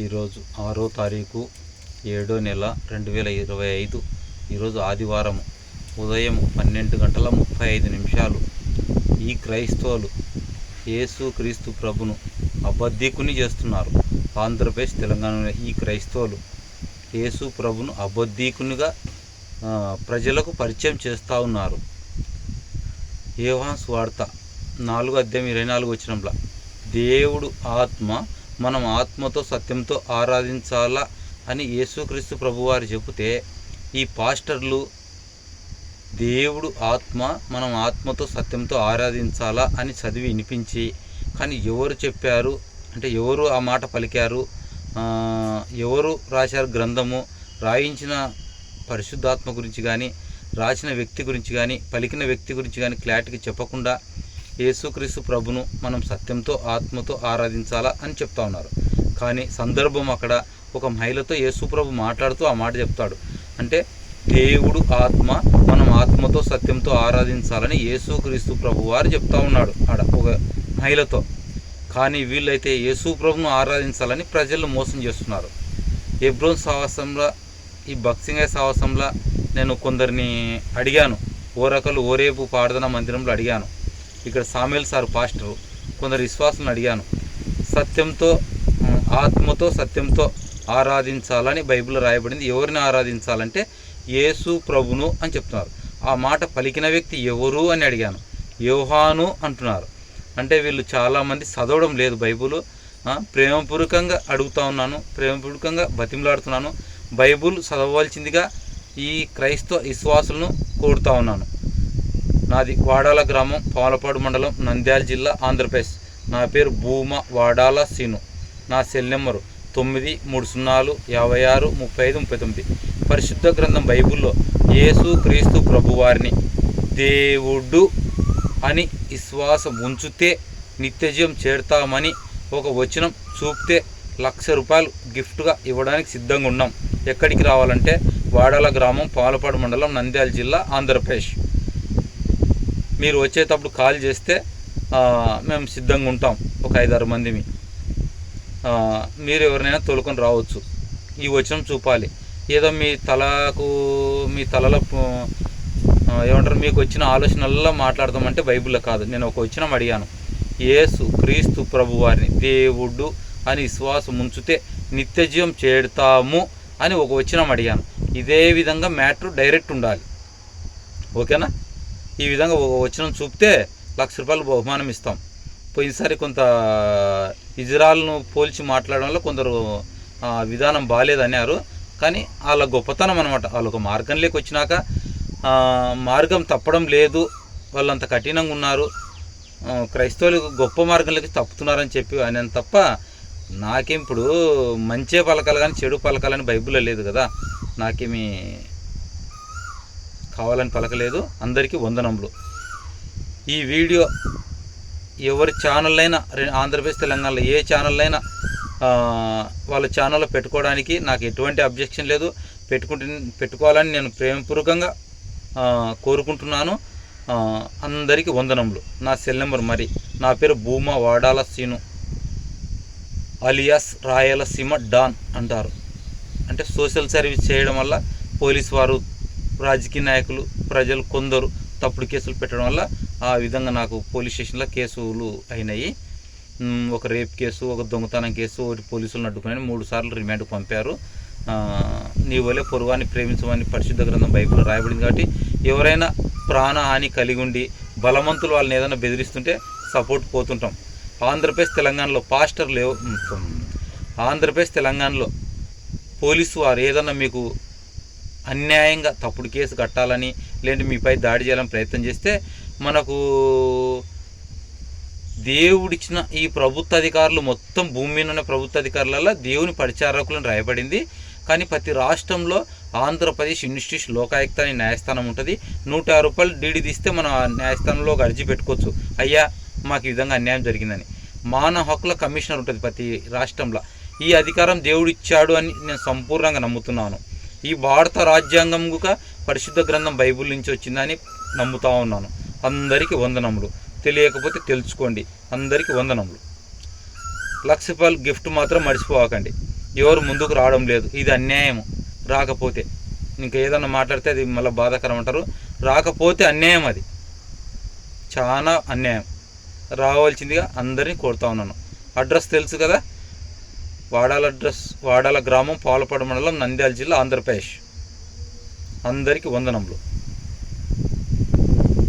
ఈరోజు ఆరో తారీఖు ఏడో నెల రెండు వేల ఇరవై ఐదు. ఈరోజు ఆదివారం ఉదయం పన్నెండు గంటల ముప్పై ఐదు నిమిషాలు. ఈ క్రైస్తవులు యేసు క్రీస్తు ప్రభును అబద్ధికుని చేస్తున్నారు. ఆంధ్రప్రదేశ్ తెలంగాణ ఈ క్రైస్తవులు యేసు ప్రభును అబద్ధీకునిగా ప్రజలకు పరిచయం చేస్తూ ఉన్నారు. యోహాన్స్ వార్త నాలుగు అధ్యాయం ఇరవై నాలుగు వచ్చినంలా దేవుడు ఆత్మ మనం ఆత్మతో సత్యంతో ఆరాధించాలా అని యేసుక్రీస్తు ప్రభువారు చెబితే ఈ పాస్టర్లు దేవుడు ఆత్మ మనం ఆత్మతో సత్యంతో ఆరాధించాలా అని చదివి వినిపించి కానీ ఎవరు చెప్పారు? అంటే ఎవరు ఆ మాట పలికారు? ఎవరు రాశారు గ్రంథము? రాయించిన పరిశుద్ధాత్మ గురించి కానీ రాసిన వ్యక్తి గురించి కానీ పలికిన వ్యక్తి గురించి కానీ క్లారిటీగా చెప్పకుండా యేసుక్రీస్తు ప్రభును మనం సత్యంతో ఆత్మతో ఆరాధించాలా అని చెప్తా ఉన్నారు. కానీ సందర్భం అక్కడ ఒక మహిళతో యేసు ప్రభు మాట్లాడుతూ ఆ మాట చెప్తాడు. అంటే దేవుడు ఆత్మ మనం ఆత్మతో సత్యంతో ఆరాధించాలని యేసుక్రీస్తు ప్రభు వారు చెప్తా ఉన్నాడు ఆడ ఒక మహిళతో. కానీ వీళ్ళైతే యేసు ప్రభును ఆరాధించాలని ప్రజలు మోసం చేస్తున్నారు. ఎబ్రోన్ సాహసంలో ఈ బక్సింగ సాహసంలో నేను కొందరిని అడిగాను. ఓరకలు ఓరేపు పాడదన మందిరంలో అడిగాను. ఇక్కడ సామేల్ సార్ పాస్టరు కొందరు విశ్వాసులను అడిగాను. సత్యంతో ఆత్మతో సత్యంతో ఆరాధించాలని బైబిల్లో రాయబడింది. ఎవరిని ఆరాధించాలంటే యేసు ప్రభును అని చెప్తున్నారు. ఆ మాట పలికిన వ్యక్తి ఎవరు అని అడిగాను. యోహాను అంటున్నారు. అంటే వీళ్ళు చాలామంది చదవడం లేదు బైబుల్. ప్రేమపూర్వకంగా అడుగుతా ఉన్నాను ప్రేమపూర్వకంగా బతిమలాడుతున్నాను. బైబుల్ చదవవలసిందిగా ఈ క్రైస్తవ విశ్వాసులను కోరుతా ఉన్నాను. నాది వాడాల గ్రామం పాలపాడు మండలం నంద్యాల జిల్లా ఆంధ్రప్రదేశ్. నా పేరు భూమ వాడాల సీను. నా సెల్ నెంబరు తొమ్మిది మూడు సున్నాలు యాభై ఆరు ముప్పై ఐదు ముప్పై తొమ్మిది. పరిశుద్ధ గ్రంథం బైబిల్లో యేసు క్రీస్తు ప్రభువారిని దేవుడు అని విశ్వాసం ఉంచితే నిత్యజీవం చేరుతామని ఒక వచనం చూపితే లక్ష రూపాయలు గిఫ్ట్గా ఇవ్వడానికి సిద్ధంగా ఉన్నాం. ఎక్కడికి రావాలంటే వాడాల గ్రామం పాలపాడు మండలం నంద్యాల జిల్లా ఆంధ్రప్రదేశ్. మీరు వచ్చేటప్పుడు కాల్ చేస్తే మేము సిద్ధంగా ఉంటాం. ఒక ఐదారు మందిని మీరు ఎవరినైనా తోలుకొని రావచ్చు. ఈ వచనం చూపాలి. ఏదో మీ తలకు మీ తలలో ఏమంటారు మీకు వచ్చిన ఆలోచనల్లో మాట్లాడదామంటే బైబిల్లో కాదు. నేను ఒక వచనం అడిగాను. యేసు క్రీస్తు ప్రభు వారిని దేవుడు అని విశ్వాసం ఉంచితే నిత్యజీవం చేడతాము అని ఒక వచనం అడిగాను. ఇదే విధంగా మ్యాటర్ డైరెక్ట్ ఉండాలి. ఓకేనా? ఈ విధంగా ఒక వచనం చూపితే లక్ష రూపాయలు బహుమానం ఇస్తాం. పోయినసారి కొంత ఇజ్రాయల్ను పోల్చి మాట్లాడడంలో కొందరు విధానం బాగాలేదన్నారు కానీ వాళ్ళ గొప్పతనం అనమాట వాళ్ళు ఒక మార్గంలోకి వచ్చినాక మార్గం తప్పడం లేదు. వాళ్ళంత కఠినంగా ఉన్నారు. క్రైస్తవులు గొప్ప మార్గంలోకి తప్పుతున్నారని చెప్పి ఆయన తప్ప నాకేం ఇప్పుడు మంచే పలకాలు కానీ చెడు పలకాలని బైబిల్లో లేదు కదా. నాకేమి కావాలని పలకలేదు. అందరికీ వందనములు. ఈ వీడియో ఎవరి ఛానల్ అయినా ఆంధ్రప్రదేశ్ తెలంగాణలో ఏ ఛానల్ అయినా వాళ్ళ ఛానల్లో పెట్టుకోవడానికి నాకు ఎటువంటి అబ్జెక్షన్ లేదు. పెట్టుకుంటు పెట్టుకోవాలని నేను ప్రేమపూర్వకంగా కోరుకుంటున్నాను. అందరికీ వందనములు. నా సెల్ నెంబర్ మరి నా పేరు భూమా వాడాల సీను. అలియాస్ రాయలసీమ డాన్ అంటారు. అంటే సోషల్ సర్వీస్ చేయడం వల్ల పోలీస్ వారు రాజకీయ నాయకులు ప్రజలు కొందరు తప్పుడు కేసులు పెట్టడం వల్ల ఆ విధంగా నాకు పోలీస్ స్టేషన్లో కేసులు అయినాయి. ఒక రేప్ కేసు ఒక దొంగతనం కేసు ఒకటి పోలీసులను అడ్డుకుని మూడు సార్లు రిమాండ్ పంపారు. నీ వలె పొరువాన్ని ప్రేమించమని పరిశుద్ధ గ్రంథం బైబిల్ రాయబడింది కాబట్టి ఎవరైనా ప్రాణహాని కలిగి ఉండి బలవంతులు వాళ్ళని ఏదైనా బెదిరిస్తుంటే సపోర్ట్ పోతుంటాం. ఆంధ్రప్రదేశ్ తెలంగాణలో పాస్టర్లు లేవు. ఆంధ్రప్రదేశ్ తెలంగాణలో పోలీసు వారు ఏదన్నా మీకు అన్యాయంగా తప్పుడు కేసు కట్టాలని లేదంటే మీపై దాడి చేయాలని ప్రయత్నం చేస్తే మనకు దేవుడిచ్చిన ఈ ప్రభుత్వ అధికారులు మొత్తం భూమి మీద ఉన్న ప్రభుత్వ అధికారులలో దేవుని పరిచారకులను రాయబడింది. కానీ ప్రతి రాష్ట్రంలో ఆంధ్రప్రదేశ్ ఇన్స్టిట్యూట్ లోకాయుక్త అనే న్యాయస్థానం ఉంటుంది. నూట యాభై రూపాయలు డీడీ తీస్తే మనం ఆ న్యాయస్థానంలో ఒక అర్జీ పెట్టుకోవచ్చు. అయ్యా మాకు ఈ విధంగా అన్యాయం జరిగిందని. మానవ హక్కుల కమిషనర్ ఉంటుంది ప్రతి రాష్ట్రంలో. ఈ అధికారం దేవుడిచ్చాడు అని నేను సంపూర్ణంగా నమ్ముతున్నాను. ఈ భారత రాజ్యాంగం కూడా పరిశుద్ధ గ్రంథం బైబిల్ నుంచి వచ్చిందని నమ్ముతా ఉన్నాను. అందరికీ వందనములు. తెలియకపోతే తెలుసుకోండి. అందరికీ వందనములు. లక్ష రూపాయలు గిఫ్ట్ మాత్రం మర్చిపోకండి ఎవరు ముందుకు రావడం లేదు. ఇది అన్యాయం రాకపోతే. ఇంకా ఏదన్నా మాట్లాడితే అది మళ్ళీ బాధాకరం అంటారు రాకపోతే అన్యాయం అది. చాలా అన్యాయం. రావాల్సిందిగా అందరినీ కోరుతా ఉన్నాను. అడ్రస్ తెలుసు కదా? వాడాల అడ్రస్ వాడాల గ్రామం పాలపాడు మండలం నంద్యాల జిల్లా ఆంధ్రప్రదేశ్. అందరికీ వందనములు.